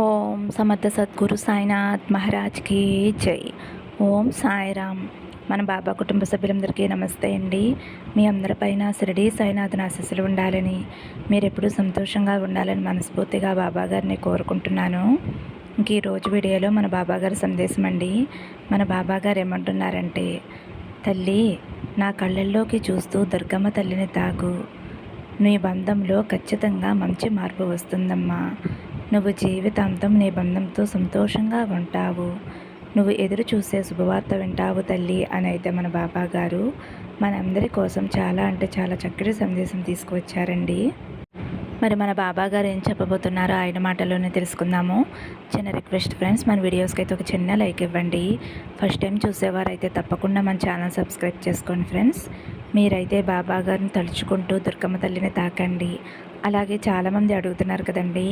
ఓం సమర్థ సద్గురు సాయినాథ్ మహారాజ్కి జై. ఓం సాయిరామ్. మన బాబా కుటుంబ సభ్యులందరికీ నమస్తే అండి. మీ అందరిపైన షిరిడి సాయినాథ్ ఆశీస్సులు ఉండాలని మీరెప్పుడూ సంతోషంగా ఉండాలని మనస్ఫూర్తిగా బాబా గారిని కోరుకుంటున్నాను. ఇంక ఈరోజు వీడియోలో మన బాబా గారి సందేశం అండి. మన బాబా గారు ఏమంటున్నారంటే తల్లి నా కళ్ళల్లోకి చూస్తూ దుర్గమ్మ తల్లిని తాకు. నీ బంధంలో ఖచ్చితంగా మంచి మార్పు వస్తుందమ్మా. నువ్వు జీవితాంతం నీ బంధంతో సంతోషంగా ఉంటావు. నువ్వు ఎదురు చూసే శుభవార్త వింటావు తల్లి అని అయితే మన బాబా గారు. మనందరి కోసం చాలా అంటే చాలా చక్కటి సందేశం తీసుకువచ్చారండి. మరి మన బాబా గారు ఏం చెప్పబోతున్నారో ఆయన మాటల్లోనే తెలుసుకుందాము. చిన్న రిక్వెస్ట్ ఫ్రెండ్స్ మన వీడియోస్కి అయితే ఒక చిన్న లైక్ ఇవ్వండి. ఫస్ట్ టైం చూసేవారైతే తప్పకుండా మన ఛానల్ సబ్స్క్రైబ్ చేసుకోండి ఫ్రెండ్స్. మీరైతే బాబా గారిని తలుచుకుంటూ దుర్గమ్మ తల్లిని తాకండి. అలాగే చాలామంది అడుగుతున్నారు కదండి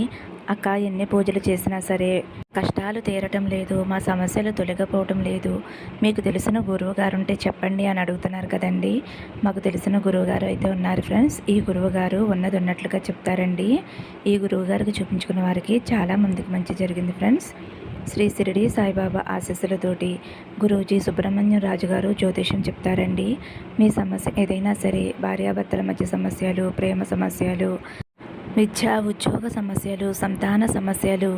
అక్క ఎన్ని పూజలు చేసినా సరే కష్టాలు తీరటం లేదు మా సమస్యలు తొలగిపోవటం లేదు. మీకు తెలిసిన గురువు గారు ఉంటే చెప్పండి అని అడుగుతున్నారు కదండి. మాకు తెలిసిన గురువు గారు అయితే ఉన్నారు ఫ్రెండ్స్. ఈ గురువు గారు ఉన్నది ఉన్నట్లుగా చెప్తారండి. ఈ గురువు గారికి చూపించుకున్న వారికి చాలా మందికి మంచి జరిగింది ఫ్రెండ్స్. శ్రీ సిరిడి సాయిబాబా ఆశీస్సులతోటి గురూజీ సుబ్రహ్మణ్యం రాజు గారు జ్యోతిషం చెప్తారండి. మీ సమస్య ఏదైనా సరే భార్యాభర్తల మధ్య సమస్యలు ప్రేమ సమస్యలు విద్యా ఉద్యోగ సమస్యలు సంతాన సమస్యలు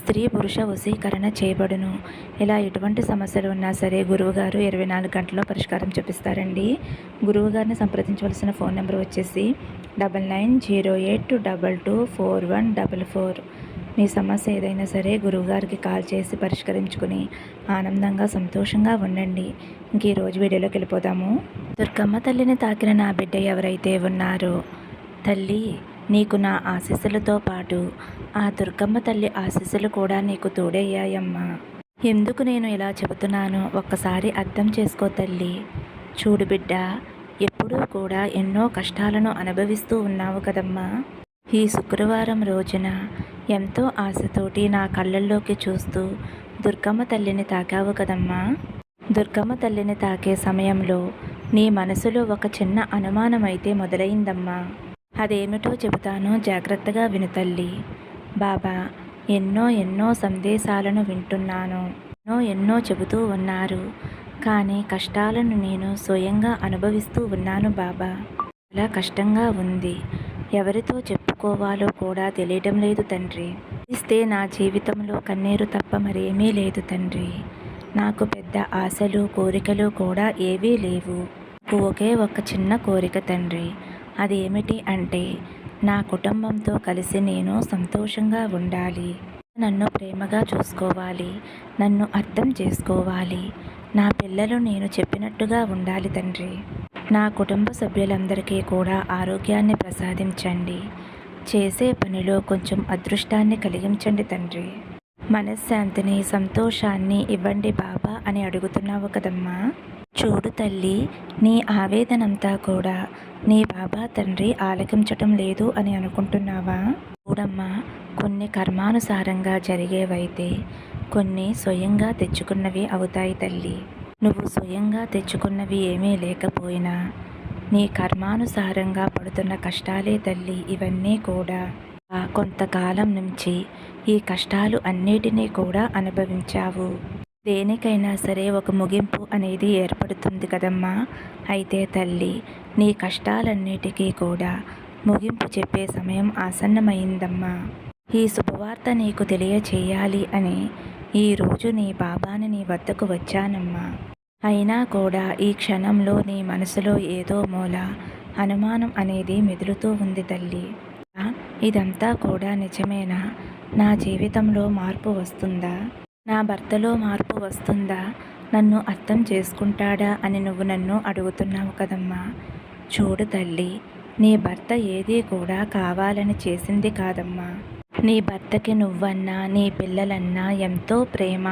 స్త్రీ పురుష వశీకరణ చేయబడును. ఇలా ఎటువంటి సమస్యలు ఉన్నా సరే గురువుగారు ఇరవై నాలుగు గంటల్లో పరిష్కారం చూపిస్తారండి. గురువుగారిని సంప్రదించవలసిన ఫోన్ నెంబర్ వచ్చేసి double nine zero eight double two four one double four. మీ సమస్య ఏదైనా సరే గురువుగారికి కాల్ చేసి పరిష్కరించుకుని ఆనందంగా సంతోషంగా ఉండండి. ఇంక ఈరోజు వీడియోలోకి వెళ్ళిపోదాము. దుర్గమ్మ తల్లిని తాకిన నా బిడ్డ ఎవరైతే ఉన్నారో తల్లి నీకు నా ఆశీస్సులతో పాటు ఆ దుర్గమ్మ తల్లి ఆశీస్సులు కూడా నీకు తోడయ్యాయమ్మా. ఎందుకు నేను ఇలా చెబుతున్నానో ఒక్కసారి అర్థం చేసుకో తల్లి. చూడు బిడ్డ ఎప్పుడూ కూడా ఎన్నో కష్టాలను అనుభవిస్తూ ఉన్నావు కదమ్మా. ఈ శుక్రవారం రోజున ఎంతో ఆశతోటి నా కళ్ళల్లోకి చూస్తూ దుర్గమ్మ తల్లిని తాకావు కదమ్మా. దుర్గమ్మ తల్లిని తాకే సమయంలో నీ మనసులో ఒక చిన్న అనుమానం అయితే మొదలైందమ్మా. అదేమిటో చెబుతాను జాగ్రత్తగా విను తల్లి. బాబా ఎన్నో ఎన్నో సందేశాలను వింటున్నాను. ఎన్నో ఎన్నో చెబుతూ ఉన్నారు. కానీ కష్టాలను నేను స్వయంగా అనుభవిస్తూ ఉన్నాను బాబా. చాలా కష్టంగా ఉంది. ఎవరితో చెప్పుకోవాలో కూడా తెలియడం లేదు తండ్రి. ఇస్తే నా జీవితంలో కన్నీరు తప్ప మరేమీ లేదు తండ్రి. నాకు పెద్ద ఆశలు కోరికలు కూడా ఏవీ లేవు. ఒకే ఒక చిన్న కోరిక తండ్రి. అది ఏమిటి అంటే నా కుటుంబంతో కలిసి నేను సంతోషంగా ఉండాలి. నన్ను ప్రేమగా చూసుకోవాలి. నన్ను అర్థం చేసుకోవాలి. నా పిల్లలు నేను చెప్పినట్టుగా ఉండాలి తండ్రి. నా కుటుంబ సభ్యులందరికీ కూడా ఆరోగ్యాన్ని ప్రసాదించండి. చేసే పనిలో కొంచెం అదృష్టాన్ని కలిగించండి తండ్రి. మనశ్శాంతిని సంతోషాన్ని ఇవ్వండి బాబా అని అడుగుతున్నావు కదమ్మా. చూడు తల్లి నీ ఆవేదనంతా కూడా నీ బాబా తండ్రి ఆలకించటం లేదు అని అనుకుంటున్నావా? చూడమ్మా కొన్ని కర్మానుసారంగా జరిగేవైతే కొన్ని స్వయంగా తెచ్చుకున్నవి అవుతాయి తల్లి. నువ్వు స్వయంగా తెచ్చుకున్నవి ఏమీ లేకపోయినా నీ కర్మానుసారంగా పడుతున్న కష్టాలే తల్లి ఇవన్నీ కూడా కొంతకాలం నుంచి ఈ కష్టాలు అన్నిటినీ కూడా అనుభవించావు. దేనికైనా సరే ఒక ముగింపు అనేది ఏర్పడుతుంది కదమ్మా. అయితే తల్లి నీ కష్టాలన్నిటికీ కూడా ముగింపు చెప్పే సమయం ఆసన్నమైందమ్మా. ఈ శుభవార్త నీకు తెలియచేయాలి అని ఈరోజు నీ బాబాని నీ వద్దకు వచ్చానమ్మా. అయినా కూడా ఈ క్షణంలో నీ మనసులో ఏదో మూల అనుమానం అనేది మెదులుతూ ఉంది తల్లి. ఇదంతా కూడా నిజమేనా? నా జీవితంలో మార్పు వస్తుందా? నా భర్తలో మార్పు వస్తుందా? నన్ను అర్థం చేసుకుంటాడా అని నువ్వు నన్ను అడుగుతున్నావు కదమ్మా. చూడు తల్లి నీ భర్త ఏదీ కూడా కావాలని చేసింది కాదమ్మా. నీ భర్తకి నువ్వన్నా నీ పిల్లలన్నా ఎంతో ప్రేమ.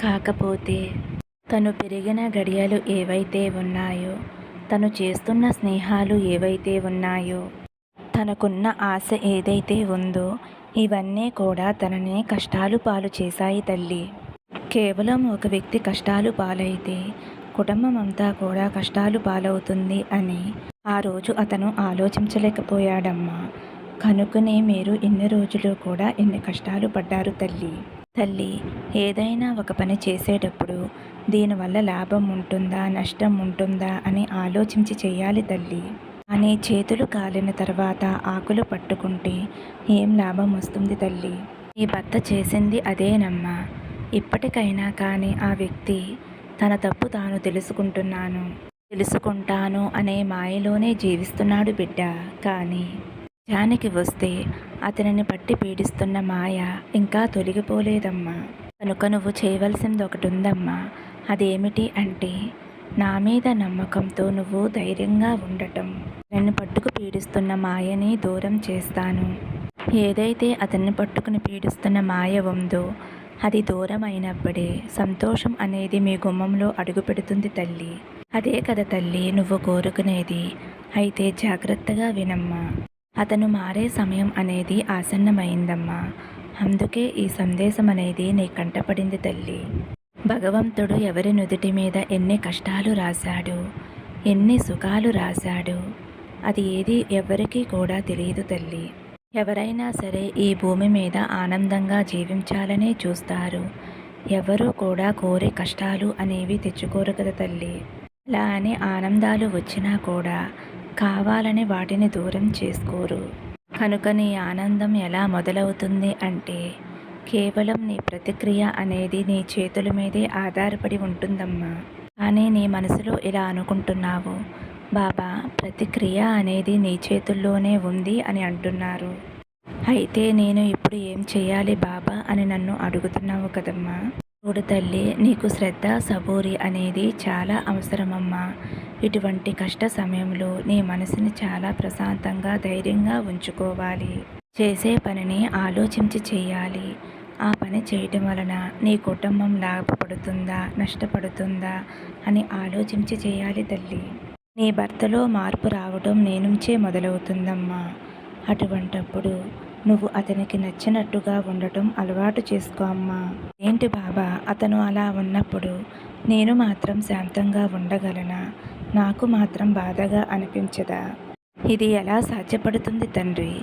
కాకపోతే తను పెరిగిన గడియలు ఏవైతే ఉన్నాయో తను చేస్తున్న స్నేహాలు ఏవైతే ఉన్నాయో తనకున్న ఆశ ఏదైతే ఉందో ఇవన్నీ కూడా తనని కష్టాలు పాలు చేశాయి తల్లి. కేవలం ఒక వ్యక్తి కష్టాలు పాలైతే కుటుంబం అంతా కూడా కష్టాలు పాలవుతుంది అని ఆ రోజు అతను ఆలోచించలేకపోయాడమ్మా. కనుకనే మీరు ఇన్ని రోజులు కూడా ఎన్ని కష్టాలు పడ్డారు తల్లి. తల్లి ఏదైనా ఒక పని చేసేటప్పుడు దీనివల్ల లాభం ఉంటుందా నష్టం ఉంటుందా అని ఆలోచించి చేయాలి తల్లి. అని చేతులు కాలిన తర్వాత ఆకులు పట్టుకుంటే ఏం లాభం వస్తుంది తల్లి? ఈ భర్త చేసింది అదేనమ్మా. ఇప్పటికైనా కానీ ఆ వ్యక్తి తన తప్పు తాను తెలుసుకుంటున్నాను. తెలుసుకుంటాను అనే మాయలోనే జీవిస్తున్నాడు బిడ్డ. కానీ జానికి వస్తే అతనిని పట్టి పీడిస్తున్న మాయ ఇంకా తొలగిపోలేదమ్మా. కనుక నువ్వు చేయవలసింది ఒకటి ఉందమ్మా అదేమిటి అంటే నా మీద నమ్మకంతో నువ్వు ధైర్యంగా ఉండటం. నన్ను పట్టుకు పీడిస్తున్న మాయని దూరం చేస్తాను. ఏదైతే అతన్ని పట్టుకుని పీడిస్తున్న మాయ ఉందో అది దూరం అయినప్పుడే సంతోషం అనేది మీ గుమ్మంలో అడుగుపెడుతుంది తల్లి. అదే కదా తల్లి నువ్వు కోరుకునేది. అయితే జాగ్రత్తగా వినమ్మా. అతను మారే సమయం అనేది ఆసన్నమైందమ్మా. అందుకే ఈ సందేశం అనేది నీ కంటపడింది తల్లి. భగవంతుడు ఎవరి నుదుటి మీద ఎన్ని కష్టాలు రాశాడు ఎన్ని సుఖాలు రాశాడు అది ఏది ఎవరికీ కూడా తెలియదు తల్లి. ఎవరైనా సరే ఈ భూమి మీద ఆనందంగా జీవించాలనే చూస్తారు. ఎవరు కూడా కోరే కష్టాలు అనేవి తెచ్చుకోరు కదా తల్లి. అలా అని ఆనందాలు వచ్చినా కూడా కావాలని వాటిని దూరం చేసుకోరు. కనుక నీ ఆనందం ఎలా మొదలవుతుంది అంటే కేవలం నీ ప్రతిక్రియ అనేది నీ చేతుల మీదే ఆధారపడి ఉంటుందమ్మా. కానీ నీ మనసులో ఇలా అనుకుంటున్నావు బాబా ప్రతిక్రియ అనేది నీ చేతుల్లోనే ఉంది అని అంటున్నారు. అయితే నేను ఇప్పుడు ఏం చేయాలి బాబా అని నన్ను అడుగుతున్నావు కదమ్మా. చూడు తల్లి నీకు శ్రద్ధ సబూరి అనేది చాలా అవసరమమ్మా. ఇటువంటి కష్ట సమయంలో నీ మనసుని చాలా ప్రశాంతంగా ధైర్యంగా ఉంచుకోవాలి. చేసే పనిని ఆలోచించి చేయాలి. ఆ పని చేయటం వలన నీ కుటుంబం లాభపడుతుందా నష్టపడుతుందా అని ఆలోచించి చేయాలి తల్లి. నీ భర్తలో మార్పు రావడం నేనుంచే మొదలవుతుందమ్మా. అటువంటప్పుడు నువ్వు అతనికి నచ్చినట్టుగా ఉండటం అలవాటు చేసుకో అమ్మా. ఏంటి బాబా అతను అలా ఉన్నప్పుడు నేను మాత్రం శాంతంగా ఉండగలనా? నాకు మాత్రం బాధగా అనిపించదా? ఇది ఎలా సాధ్యపడుతుంది తండ్రి?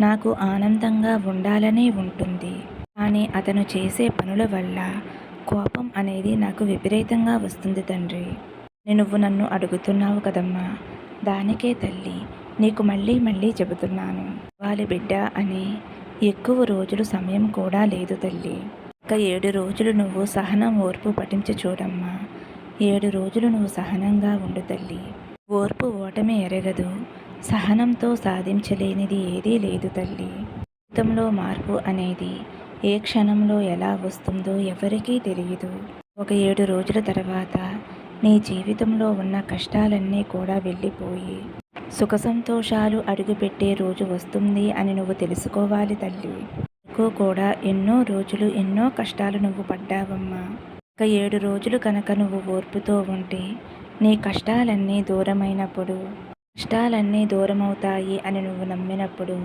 నాకు ఆనందంగా ఉండాలనే ఉంటుంది. కానీ అతను చేసే పనుల వల్ల కోపం అనేది నాకు విపరీతంగా వస్తుంది తండ్రి. నువ్వు నన్ను అడుగుతున్నావు కదమ్మా. దానికే తల్లి నీకు మళ్ళీ మళ్ళీ చెబుతున్నాను. వాళ్ళ బిడ్డ అని ఎక్కువ రోజులు సమయం కూడా లేదు తల్లి. ఒక ఏడు రోజులు నువ్వు సహనం ఓర్పు పఠించి చూడమ్మా. ఏడు రోజులు నువ్వు సహనంగా ఉండు తల్లి. ఓర్పు ఓటమి ఎరగదు. సహనంతో సాధించలేనిది ఏదీ లేదు తల్లి. జీవితంలో మార్పు అనేది ఏ క్షణంలో ఎలా వస్తుందో ఎవరికీ తెలియదు. ఒక ఏడు రోజుల తర్వాత నీ జీవితంలో ఉన్న కష్టాలన్నీ కూడా వెళ్ళిపోయి సుఖ సంతోషాలు అడుగుపెట్టే రోజు వస్తుంది అని నువ్వు తెలుసుకోవాలి తల్లి. నీకు కూడా ఎన్నో రోజులు ఎన్నో కష్టాలు నువ్వు పడ్డావమ్మా. ఒక ఏడు రోజులు కనుక నువ్వు ఓర్పుతో ఉంటే నీ కష్టాలన్నీ దూరమైనప్పుడు కష్టాలన్నీ దూరమవుతాయి అని నువ్వు నమ్మినప్పుడు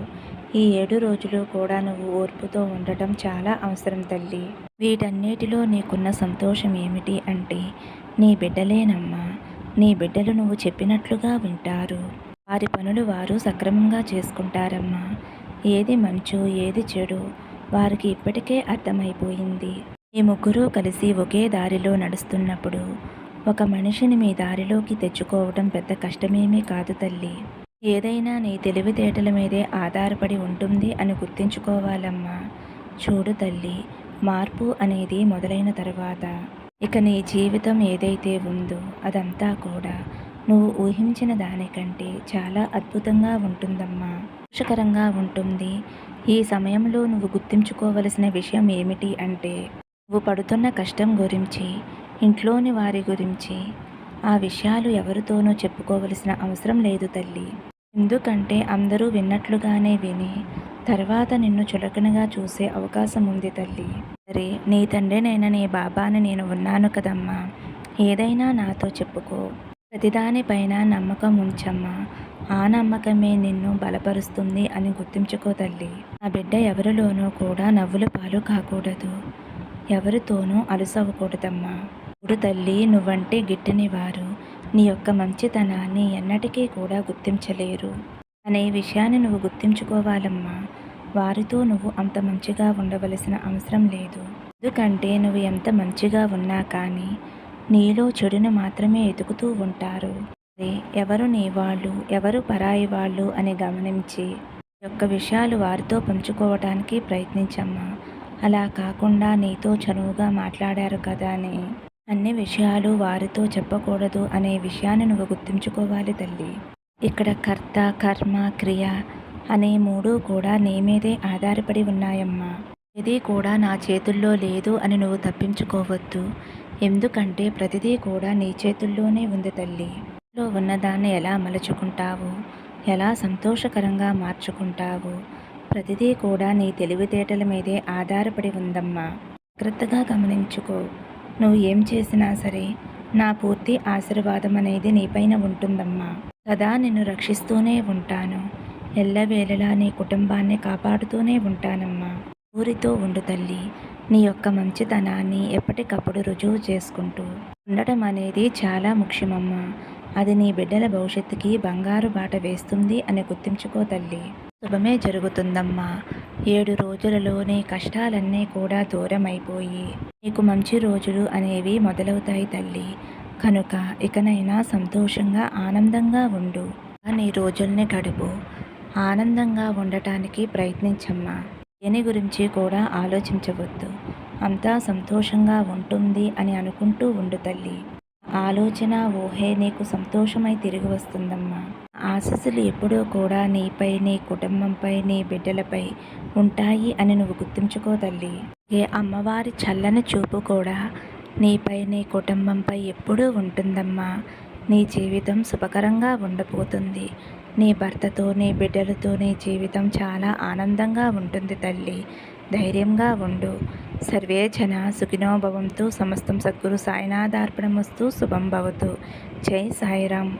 ఈ ఏడు రోజులు కూడా నువ్వు ఓర్పుతో ఉండటం చాలా అవసరం తల్లి. వీటన్నిటిలో నీకున్న సంతోషం ఏమిటి అంటే నీ బిడ్డలేనమ్మా. నీ బిడ్డలు నువ్వు చెప్పినట్లుగా వింటారు. వారి పనులు వారు సక్రమంగా చేసుకుంటారమ్మా. ఏది మంచు ఏది చెడు వారికి ఇప్పటికే అర్థమైపోయింది. ఈ ముగ్గురు కలిసి ఒకే దారిలో నడుస్తున్నప్పుడు ఒక మనిషిని మీ దారిలోకి తెచ్చుకోవడం పెద్ద కష్టమేమీ కాదు తల్లి. ఏదైనా నీ తెలివితేటల మీదే ఆధారపడి ఉంటుంది అని గుర్తుంచుకోవాలమ్మా. చూడు తల్లి మార్పు అనేది మొదలైన తర్వాత. ఇక నీ జీవితం ఏదైతే ఉందో అదంతా కూడా నువ్వు ఊహించిన దానికంటే చాలా అద్భుతంగా ఉంటుందమ్మా. సంతోషకరంగా ఉంటుంది. ఈ సమయంలో నువ్వు గుర్తుంచుకోవలసిన విషయం ఏమిటి అంటే నువ్వు పడుతున్న కష్టం గురించి ఇంట్లోని వారి గురించి ఆ విషయాలు ఎవరితోనూ చెప్పుకోవలసిన అవసరం లేదు తల్లి. ఎందుకంటే అందరూ విన్నట్లుగానే విని తర్వాత నిన్ను చులకనగా చూసే అవకాశం ఉంది తల్లి. సరే నీ తండ్రినైనా నీ బాబాని నేను ఉన్నాను కదమ్మా. ఏదైనా నాతో చెప్పుకో. ప్రతిదానిపైన నమ్మకం ఉంచమ్మా ఆ నమ్మకమే నిన్ను బలపరుస్తుంది అని గుర్తించుకో తల్లి. ఆ బిడ్డ ఎవరిలోనూ కూడా నవ్వులు పాలు కాకూడదు. ఎవరితోనూ అలసవకూడదమ్మా ఇప్పుడు తల్లి నువ్వంటే గిట్టని వారు నీ యొక్క మంచితనాన్ని ఎన్నటికీ కూడా గుర్తించలేరు. అనే విషయాన్ని నువ్వు గుర్తుంచుకోవాలమ్మా. వారితో నువ్వు అంత మంచిగా ఉండవలసిన అవసరం లేదు. ఎందుకంటే నువ్వు ఎంత మంచిగా ఉన్నా కానీ నీలో చెడుని మాత్రమే ఎదుగుతూ ఉంటారు. అదే ఎవరు నీ వాళ్ళు ఎవరు పరాయి వాళ్ళు అని గమనించి యొక్క విషయాలు వారితో పంచుకోవడానికి ప్రయత్నించమ్మా. అలా కాకుండా నీతో చనువుగా మాట్లాడారు కదా అని. అన్ని విషయాలు వారితో చెప్పకూడదు అనే విషయాన్ని నువ్వు గుర్తుంచుకోవాలి తల్లి. ఇక్కడ కర్త కర్మ క్రియ అనే మూడు కూడా నీ మీదే ఆధారపడి ఉన్నాయమ్మా. ఇది కూడా నా చేతుల్లో లేదు అని నువ్వు తప్పించుకోవద్దు. ఎందుకంటే ప్రతిదీ కూడా నీ చేతుల్లోనే ఉంది తల్లి. లో ఉన్నదాన్ని ఎలా మలుచుకుంటావు? ఎలా సంతోషకరంగా మార్చుకుంటావు? ప్రతిదీ కూడా నీ తెలివితేటల మీదే ఆధారపడి ఉందమ్మా. జాగ్రత్తగా గమనించుకో. నువ్వు ఏం చేసినా సరే నా పూర్తి ఆశీర్వాదం అనేది నీపైన ఉంటుందమ్మా. కదా నిన్ను రక్షిస్తూనే ఉంటాను. ఎల్లవేళలా నీ కుటుంబాన్ని కాపాడుతూనే ఉంటానమ్మా. ఊరితో ఉండు తల్లి. నీ యొక్క మంచితనాన్ని ఎప్పటికప్పుడు రుజువు చేసుకుంటూ ఉండటం అనేది చాలా ముఖ్యమమ్మా. అది నీ బిడ్డల భవిష్యత్తుకి బంగారు బాట వేస్తుంది అని గుర్తుంచుకో తల్లి. శుభమే జరుగుతుందమ్మా. ఏడు రోజులలో నీ కష్టాలన్నీ కూడా దూరమైపోయి నీకు మంచి రోజులు అనేవి మొదలవుతాయి తల్లి. కనుక ఇకనైనా సంతోషంగా ఆనందంగా ఉండు. నీ రోజుల్ని గడుపు. ఆనందంగా ఉండటానికి ప్రయత్నించమ్మా. దేని గురించి కూడా ఆలోచించవద్దు. అంతా సంతోషంగా ఉంటుంది అని అనుకుంటూ ఉండు తల్లి. ఆలోచన ఊహే నీకు సంతోషమై తిరిగి వస్తుందమ్మా. ఆశస్సులు ఎప్పుడూ కూడా నీపై నీ కుటుంబంపై నీ బిడ్డలపై ఉంటాయి అని నువ్వు గుర్తుంచుకో తల్లి. ఏ అమ్మవారి చల్లని చూపు కూడా నీపై నీ కుటుంబంపై ఎప్పుడూ ఉంటుందమ్మా. నీ జీవితం శుభకరంగా ఉండబోతుంది. నీ భర్తతో నీ బిడ్డలతో నీ జీవితం చాలా ఆనందంగా ఉంటుంది తల్లి. ధైర్యంగా ఉండు. సర్వే జన సుఖినోభవంతో సమస్తం సద్గురు సాయినాథార్పణమస్తు శుభం భవతు. జై సాయిరామ్.